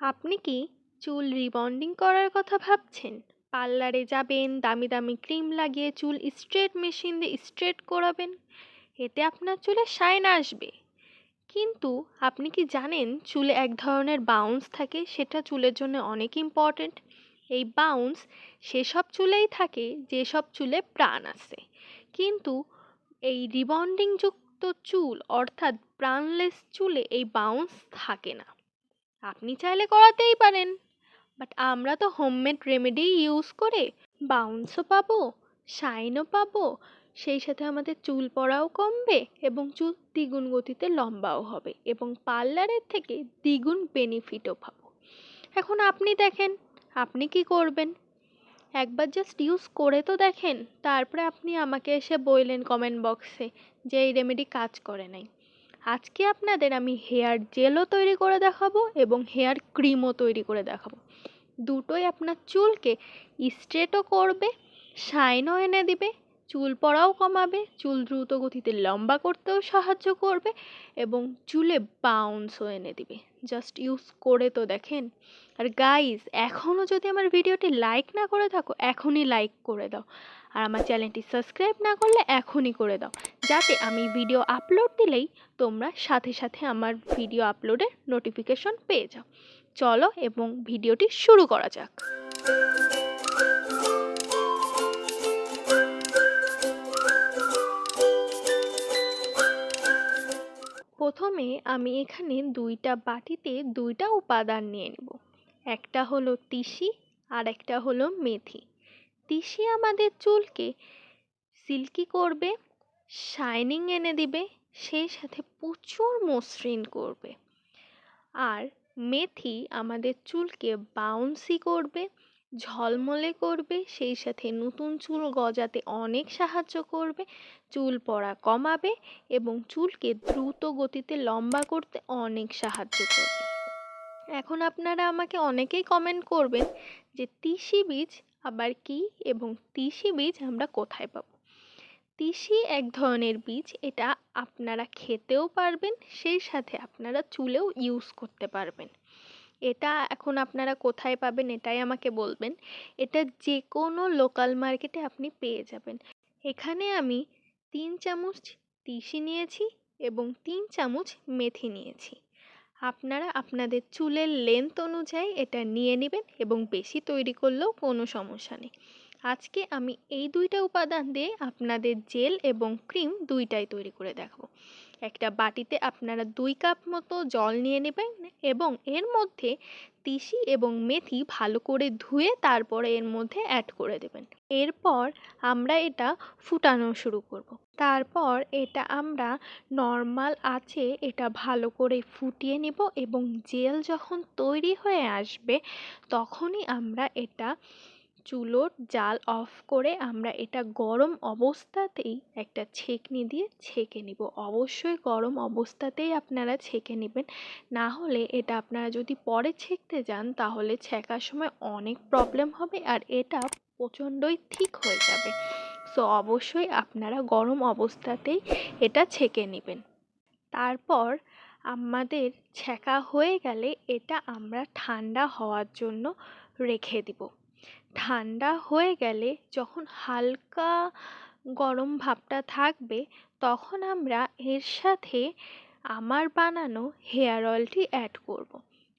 আপনি কি চুল রিবন্ডিং করার কথা ভাবছেন? পার্লারে যাবেন, দামি দামি ক্রিম লাগিয়ে চুল স্ট্রেট মেশিন দিয়ে স্ট্রেট করাবেন, এতে আপনার চুলে শাইন আসবে। কিন্তু আপনি কি জানেন চুলে এক ধরনের বাউন্স থাকে, সেটা চুলের জন্য অনেক ইম্পর্ট্যান্ট এই বাউন্স সেসব চুলেই থাকে, যেসব চুলে প্রাণ আছে। কিন্তু এই রিবন্ডিং যুক্ত চুল, অর্থাৎ প্রাণলেস চুলে এই বাউন্স থাকে না। আপনি চাইলে করাতেই পারেন। বাট আমরা তো হোমমেড রেমেডি ইউজ করে বাউন্সও পাবো, শাইনও পাবো, সেই সাথে আমাদের চুল পড়াও কমবে এবং চুল দ্বিগুণ গতিতে লম্বাও হবে এবং পার্লারের থেকে দ্বিগুণ বেনিফিটও পাবো। এখন আপনি দেখেন, আপনি কি করবেন? একবার জাস্ট ইউজ করে তো দেখেন, তারপরে আপনি আমাকে এসে বললেন কমেন্ট বক্সে যে এই রেমেডি কাজ করে নাই। আজকে আপনাদের আমি হেয়ার জেলও তৈরি করে দেখাবো এবং হেয়ার ক্রিমও তৈরি করে দেখাবো। দুটোই আপনার চুলকে স্ট্রেটও করবে শাইনও এনে দিবে চুল পড়াও কমাবে, চুল দ্রুত গতিতে লম্বা করতেও সাহায্য করবে এবং চুলে বাউন্সও এনে দিবে। জাস্ট ইউজ করে তো দেখেন। আর গাইজ এখনও যদি আমার ভিডিওটি লাইক না করে থাকো, এখনই লাইক করে দাও। আর আমার চ্যানেলটি সাবস্ক্রাইব না করলে এখনই করে দাও। যাতে আমি ভিডিও আপলোড দিলেই তোমরা সাথে সাথে আমার ভিডিও আপলোডের নোটিফিকেশন পেয়ে যাও। চলো এবং ভিডিওটি শুরু করা যাক। প্রথমে আমি এখানে দুইটা বাটিতে দুইটা উপাদান নিয়ে নেব। একটা হলো তিসি আর একটা হলো মেথি। তিসি আমাদের চুলকে সিল্কি করবে, শাইনিং এনে দিবে, সেই সাথে প্রচুর মসৃণ করবে। আর মেথি আমাদের চুলকে বাউন্সি করবে ঝলমলে করবে, সেই সাথে নতুন চুল গজাতে অনেক সাহায্য করবে, চুল পড়া কমাবে এবং চুলকে দ্রুত গতিতে লম্বা করতে অনেক সাহায্য করবে। এখন আপনারা আমাকে অনেকেই কমেন্ট করবেন যে তিসি বীজ আবার কি এবং তিসি বীজ আমরা কোথায় পাবো? তিসি এক ধরনের বীজ, এটা আপনারা খেতেও পারবেন, সেই সাথে আপনারা চুলেও ইউজ করতে পারবেন। এটা এখন আপনারা কোথায় পাবেন এটাই আমাকে বলবেন। এটা যে কোনো লোকাল মার্কেটে আপনি পেয়ে যাবেন। এখানে আমি তিন চামচ তিসি নিয়েছি এবং তিন চামচ মেথি নিয়েছি। আপনারা আপনাদের চুলের লেন্থ অনুযায়ী এটা নিয়ে নেবেন এবং বেশি তৈরি করলেও কোনো সমস্যা নেই। আজকে আমি এই দুইটা উপাদান দিয়ে আপনাদের জেল এবং ক্রিম দুইটাই তৈরি করে দেখাবো। একটা বাটিতে আপনারা দুই কাপ মতো জল নিয়ে নেবেন এবং এর মধ্যে তিসি এবং মেথি ভালো করে ধুয়ে তারপরে এর মধ্যে অ্যাড করে দেবেন এরপর আমরা এটা ফুটানো শুরু করব। তারপর এটা আমরা নর্মাল আছে এটা ভালো করে ফুটিয়ে নেব এবং জেল যখন তৈরি হয়ে আসবে, তখনই আমরা এটা চুলোর জাল অফ করে আমরা এটা গরম অবস্থাতেই একটা ছেঁকনি দিয়ে ছেঁকে নিব। অবশ্যই গরম অবস্থাতেই আপনারা ছেঁকে নেবেন। না হলে এটা আপনারা যদি পরে ছেঁকতে যান, তাহলে ছেঁকার সময় অনেক প্রবলেম হবে আর এটা প্রচণ্ডই ঠিক হয়ে যাবে। সো অবশ্যই আপনারা গরম অবস্থাতেই এটা ছেঁকে নেবেন। তারপর আমাদের ছেঁকা হয়ে গেলে এটা আমরা ঠান্ডা হওয়ার জন্য রেখে দিব। ঠান্ডা হয়ে গেলে যখন হালকা গরম ভাবটা থাকবে, তখন আমরা এর সাথে আমার বানানো হেয়ার অয়েলটি অ্যাড করব।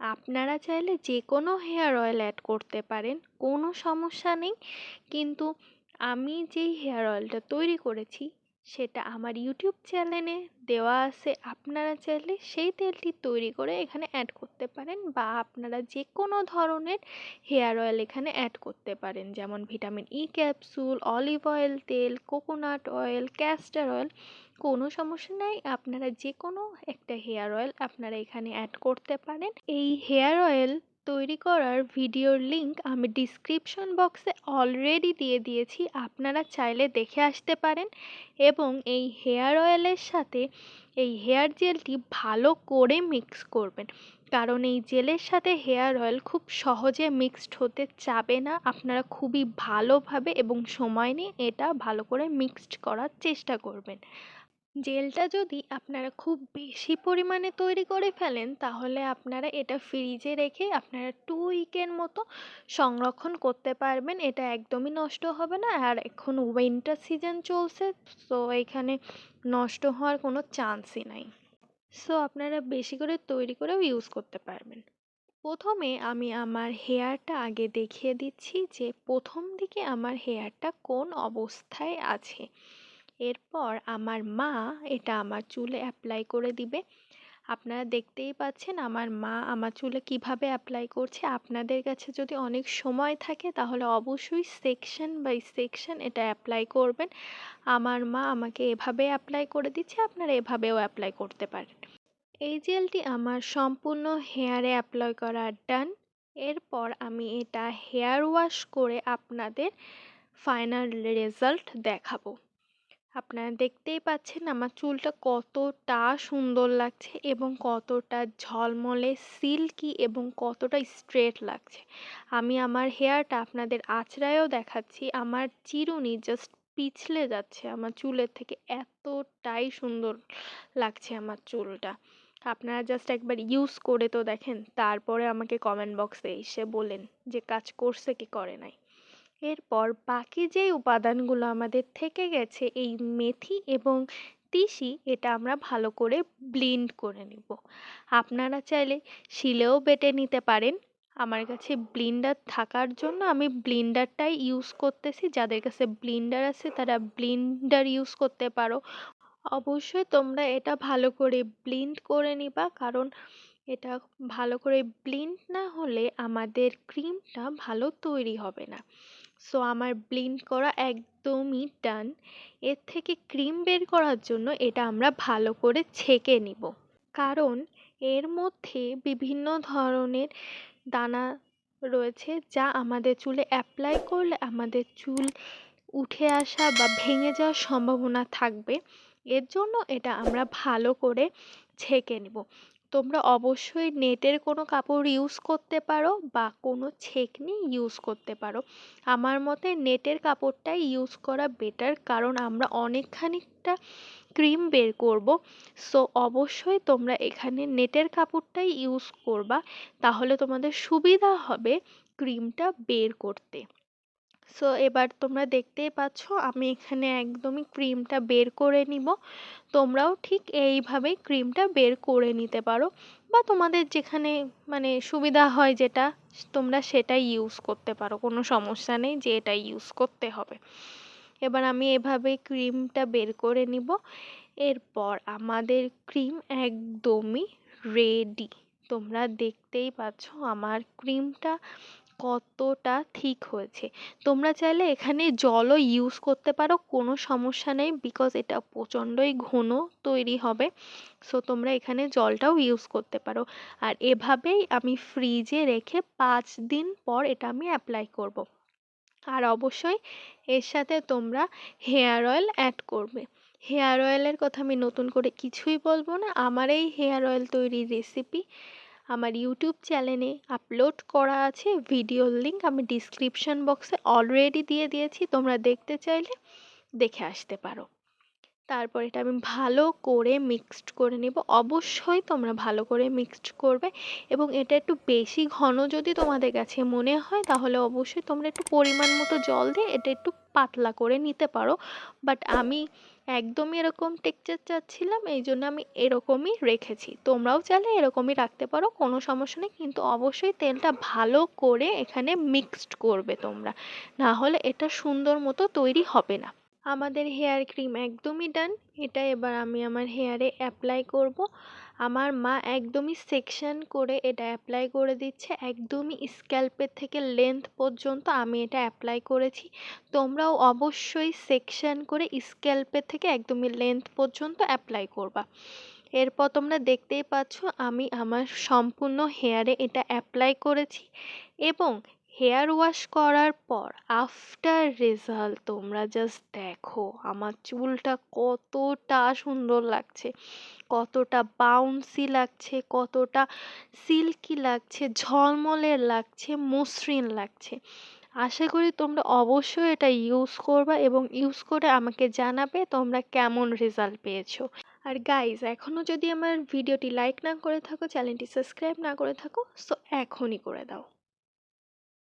আপনারা চাইলে যে কোনো হেয়ার অয়েল অ্যাড করতে পারেন, কোনো সমস্যা নেই কিন্তু আমি যেই হেয়ার অয়েলটা তৈরি করেছি সেটা আমার ইউটিউব চ্যানেলে দেওয়া আছে। আপনারা চাইলে সেই তেলটি তৈরি করে এখানে অ্যাড করতে পারেন বা আপনারা যে কোনো ধরনের হেয়ার অয়েল এখানে অ্যাড করতে পারেন। যেমন vitamin E capsule olive oil তেল কোকোনাট অয়েল ক্যাস্টার অয়েল কোনো সমস্যা নাই। আপনারা যে কোনো একটা হেয়ার অয়েল আপনারা এখানে অ্যাড করতে পারেন। এই হেয়ার অয়েল তৈরি করার ভিডিওর লিংক আমি ডিসক্রিপশন বক্সে অলরেডি দিয়ে দিয়েছি, আপনারা চাইলে দেখে আসতে পারেন। এবং এই হেয়ার অয়েলের সাথে এই হেয়ার জেলটি ভালো করে মিক্স করবেন। কারণ এই জেলের সাথে হেয়ার অয়েল খুব সহজে মিক্সড হতে চাবে না। আপনারা খুবই ভালোভাবে এবং সময় নিয়ে এটা ভালো করে মিক্সড করার চেষ্টা করবেন। জেলটা যদি আপনারা খুব বেশি পরিমাণে তৈরি করে ফেলেন, তাহলে আপনারা এটা ফ্রিজে রেখে আপনারা টু উইকের মতো সংরক্ষণ করতে পারবেন। এটা একদমই নষ্ট হবে না। আর এখন উইন্টার সিজন চলছে সো এখানে নষ্ট হওয়ার কোনো চান্সই নাই। সো আপনারা বেশি করে তৈরি করেও ইউজ করতে পারবেন। প্রথমে আমি আমার হেয়ারটা আগে দেখিয়ে দিচ্ছি যে প্রথম দিকে আমার হেয়ারটা কোন অবস্থায় আছে। এরপর আমার মা এটা আমার চুলে অ্যাপ্লাই করে দিবে। আপনারা দেখতেই পাচ্ছেন আমার মা আমার চুলে কীভাবে অ্যাপ্লাই করছে। আপনাদের কাছে যদি অনেক সময় থাকে তাহলে অবশ্যই সেকশন বাই সেকশন এটা অ্যাপ্লাই করবেন। আমার মা আমাকে এভাবে অ্যাপ্লাই করে দিচ্ছে, আপনারা এভাবেও অ্যাপ্লাই করতে পারেন। এই জেলটি আমার সম্পূর্ণ হেয়ারে অ্যাপ্লাই করা ডান এরপর আমি এটা হেয়ার ওয়াশ করে আপনাদের ফাইনাল রেজাল্ট দেখাবো। আপনারা দেখতেই পাচ্ছেন আমার চুলটা কতটা সুন্দর লাগছে এবং কতটা ঝলমলে, সিল্কি এবং কতটা স্ট্রেট লাগছে। আমি আমার হেয়ারটা আপনাদের আঁচড়ায়ও দেখাচ্ছি, আমার চিরুনি জাস্ট পিছলে যাচ্ছে আমার চুলের থেকে, এতটাই সুন্দর লাগছে আমার চুলটা। আপনারা জাস্ট একবার ইউজ করে তো দেখেন, তারপরে আমাকে কমেন্ট বক্সে এসে বলেন যে কাজ করছে কি করে নাই। এরপর বাকি যেই উপাদানগুলো আমাদের থেকে গেছে, এই মেথি এবং তিসি, এটা আমরা ভালো করে ব্লিন্ড করে নিব। আপনারা চাইলে শিলেও বেটে নিতে পারেন। আমার কাছে ব্লিন্ডার থাকার জন্য আমি ব্লিন্ডারটাই ইউজ করতেছি। যাদের কাছে ব্লিন্ডার আছে, তারা ব্লিন্ডার ইউজ করতে পারো। অবশ্যই তোমরা এটা ভালো করে ব্লিন্ড করে নিবা। কারণ এটা ভালো করে ব্লিন্ড না হলে আমাদের ক্রিমটা ভালো তৈরি হবে না। সো আমার ব্লিন্ড করা একদমই ডান এর থেকে ক্রিম বের করার জন্য এটা আমরা ভালো করে ছেঁকে নিব। কারণ এর মধ্যে বিভিন্ন ধরনের দানা রয়েছে যা আমাদের চুলে অ্যাপ্লাই করলে আমাদের চুল উঠে আসা বা ভেঙে যাওয়ার সম্ভাবনা থাকবে। এর জন্য এটা আমরা ভালো করে ছেঁকে নেব। তোমরা অবশ্যই নেটের কোনো কাপড় ইউজ করতে পারো বা কোনো ছেঁকনি ইউজ করতে পারো। আমার মতে নেটের কাপড়টাই ইউজ করা বেটার কারণ আমরা অনেকখানিকটা ক্রিম বের করব। সো অবশ্যই তোমরা এখানে নেটের কাপড়টাই ইউজ করবা, তাহলে তোমাদের সুবিধা হবে ক্রিমটা বের করতে। সো এবার তোমরা দেখতেই পাচ্ছ, আমি এখানে একদমই ক্রিমটা বের করে নিব। তোমরাও ঠিক এইভাবেই ক্রিমটা বের করে নিতে পারো। বা তোমাদের যেখানে মানে সুবিধা হয় যেটা, তোমরা সেটাই ইউজ করতে পারো। কোনো সমস্যা নেই যে এটা ইউজ করতে হবে। এবার আমি এভাবে ক্রিমটা বের করে নিব। এরপর আমাদের ক্রিম একদমই রেডি তোমরা দেখতেই পাচ্ছ, আমার ক্রিমটা কতটা ঠিক হয়েছে। তোমরা চাইলে এখানে জলও ইউজ করতে পারো, কোনো সমস্যা নেই বিকজ এটা প্রচণ্ডই ঘন তৈরি হবে। সো তোমরা এখানে জলটাও ইউজ করতে পারো। আর এভাবেই আমি ফ্রিজে রেখে পাঁচ দিন পর এটা আমি অ্যাপ্লাই করব। আর অবশ্যই এর সাথে তোমরা হেয়ার অয়েল অ্যাড করবে। হেয়ার অয়েলের কথা আমি নতুন করে কিছুই বলব না। আমার এই হেয়ার অয়েল তৈরির রেসিপি আমার ইউটিউব চ্যানেলে আপলোড করা আছে ভিডিওর লিঙ্ক আমি ডিসক্রিপশন বক্সে অলরেডি দিয়ে দিয়েছি, তোমরা দেখতে চাইলে দেখে আসতে পারো। তারপর এটা আমি ভালো করে মিক্সড করে নেব, অবশ্যই তোমরা ভালো করে মিক্সড করবে এবং এটা একটু বেশি ঘন যদি তোমাদের কাছে মনে হয়, তাহলে অবশ্যই তোমরা একটু পরিমাণ মতো জল দিয়ে এটা একটু পাতলা করে নিতে পারো। বাট আমি একদমই এরকম টেক্সচার চাচ্ছিলাম, এই জন্য আমি এরকমই রেখেছি। তোমরাও চাইলে এরকমই রাখতে পারো, কোনো সমস্যা নেই। কিন্তু অবশ্যই তেলটা ভালো করে এখানে মিক্সড করবে তোমরা। না হলে এটা সুন্দর মতো তৈরি হবে না। আমাদের হেয়ার ক্রিম একদমই ডান, এটা এবার আমি আমার হেয়ারে অ্যাপ্লাই করব। আমার মা একদমই সেকশন করে এটা অ্যাপ্লাই করে দিচ্ছে, একদমই স্ক্যাল্পের থেকে লেন্থ পর্যন্ত আমি এটা অ্যাপ্লাই করেছি। তোমরাও অবশ্যই সেকশন করে স্ক্যাল্পের থেকে একদমই লেন্থ পর্যন্ত অ্যাপ্লাই করবা। এরপর তোমরা দেখতেই পাচ্ছ আমি আমার সম্পূর্ণ হেয়ারে এটা অ্যাপ্লাই করেছি এবং হেয়ার ওয়াশ করার পর আফটার রেজাল্ট তোমরা জাস্ট দেখো, আমার চুলটা কতটা সুন্দর লাগছে, কতটা বাউন্সি লাগছে, কতটা সিল্কি লাগছে, ঝলমলে লাগছে, মসৃণ লাগছে। আশা করি তোমরা অবশ্যই এটা ইউজ করবা এবং ইউজ করে আমাকে জানাবে তোমরা কেমন রেজাল্ট পেয়েছ। আর গাইজ এখনও যদি আমার ভিডিওটি লাইক না করে থাকো চ্যানেলটি সাবস্ক্রাইব না করে থাকো সো এখনই করে দাও।